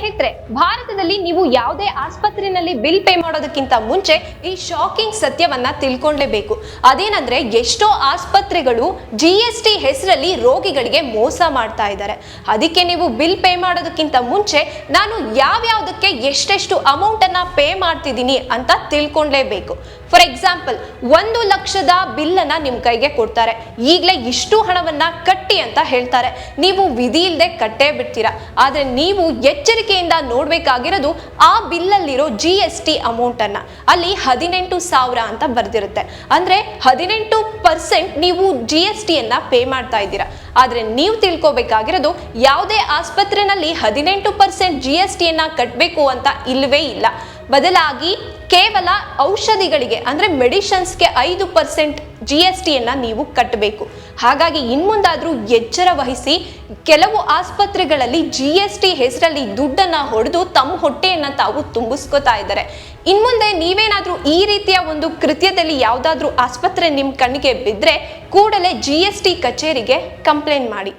México ಭಾರತದಲ್ಲಿ ನೀವು ಯಾವುದೇ ಆಸ್ಪತ್ರೆಯಲ್ಲಿ ಬಿಲ್ ಪೇ ಮಾಡೋದಕ್ಕಿಂತ ಮುಂಚೆ ಈ ಶಾಕಿಂಗ್ ಸತ್ಯವನ್ನ ತಿಳ್ಕೊಂಡ್ಲೇಬೇಕು ಅದೇನಂದ್ರೆ ಎಷ್ಟೋ ಆಸ್ಪತ್ರೆಗಳು ಜಿ ಎಸ್ ಟಿ ಹೆಸರಲ್ಲಿ ರೋಗಿಗಳಿಗೆ ಮೋಸ ಮಾಡ್ತಾ ಇದ್ದಾರೆ. ಅದಕ್ಕೆ ನೀವು ಬಿಲ್ ಪೇ ಮಾಡೋದಕ್ಕಿಂತ ಮುಂಚೆ ನಾನು ಯಾವ್ಯಾವುದಕ್ಕೆ ಎಷ್ಟೆಷ್ಟು ಅಮೌಂಟ್ ಅನ್ನ ಪೇ ಮಾಡ್ತಿದ್ದೀನಿ ಅಂತ ತಿಳ್ಕೊಂಡ್ಲೇಬೇಕು ಫಾರ್ ಎಕ್ಸಾಂಪಲ್ ಒಂದು ಲಕ್ಷದ ಬಿಲ್ ಅನ್ನ ನಿಮ್ ಕೈಗೆ ಕೊಡ್ತಾರೆ. ಈಗಲೇ ಇಷ್ಟು ಹಣವನ್ನ ಕಟ್ಟಿ ಅಂತ ಹೇಳ್ತಾರೆ. ನೀವು ವಿಧಿ ಇಲ್ಲದೆ ಕಟ್ಟೇ ಬಿಡ್ತೀರಾ. ಆದ್ರೆ ನೀವು ಎಚ್ಚರಿಕೆಯಿಂದ ನೋಡ್ಬೇಕಾಗಿರೋದು ಆ ಬಿಲ್ಲಲ್ಲಿರೋ ಜಿ ಎಸ್ ಟಿ ಅಮೌಂಟನ್ನು ಅಲ್ಲಿ ಹದಿನೆಂಟು ಸಾವಿರ ಅಂತ ಬರೆದಿರುತ್ತೆ. ಅಂದರೆ ಹದಿನೆಂಟು ಪರ್ಸೆಂಟ್ ನೀವು ಜಿ ಎಸ್ ಟಿಯನ್ನು ಪೇ ಮಾಡ್ತಾ ಇದ್ದೀರಾ. ಆದರೆ ನೀವು ತಿಳ್ಕೊಬೇಕಾಗಿರೋದು ಯಾವುದೇ ಆಸ್ಪತ್ರೆನಲ್ಲಿ ಹದಿನೆಂಟು ಪರ್ಸೆಂಟ್ ಜಿ ಎಸ್ ಟಿಯನ್ನು ಕಟ್ಟಬೇಕು ಅಂತ ಇಲ್ಲವೇ ಇಲ್ಲ. ಬದಲಾಗಿ ಕೇವಲ ಔಷಧಿಗಳಿಗೆ, ಅಂದ್ರೆ ಮೆಡಿಷನ್ಸ್ಗೆ ಐದು ಪರ್ಸೆಂಟ್ ಜಿ ಎಸ್ ಟಿಯನ್ನು ನೀವು ಕಟ್ಟಬೇಕು. ಹಾಗಾಗಿ ಇನ್ಮುಂದಾದರೂ ಎಚ್ಚರ ವಹಿಸಿ ಕೆಲವು ಆಸ್ಪತ್ರೆಗಳಲ್ಲಿ ಜಿ ಎಸ್ ಟಿ ಹೆಸರಲ್ಲಿ ದುಡ್ಡನ್ನ ಹೊಡೆದು ತಮ್ಮ ಹೊಟ್ಟೆಯನ್ನು ತಾವು ತುಂಬಿಸ್ಕೊತಾ ಇದ್ದಾರೆ. ಇನ್ಮುಂದೆ ನೀವೇನಾದರೂ ಈ ರೀತಿಯ ಒಂದು ಕೃತ್ಯದಲ್ಲಿ ಯಾವುದಾದ್ರೂ ಆಸ್ಪತ್ರೆ ನಿಮ್ಮ ಕಣ್ಣಿಗೆ ಬಿದ್ದರೆ ಕೂಡಲೇ ಜಿ ಎಸ್ ಟಿ ಕಚೇರಿಗೆ ಕಂಪ್ಲೇಂಟ್ ಮಾಡಿ.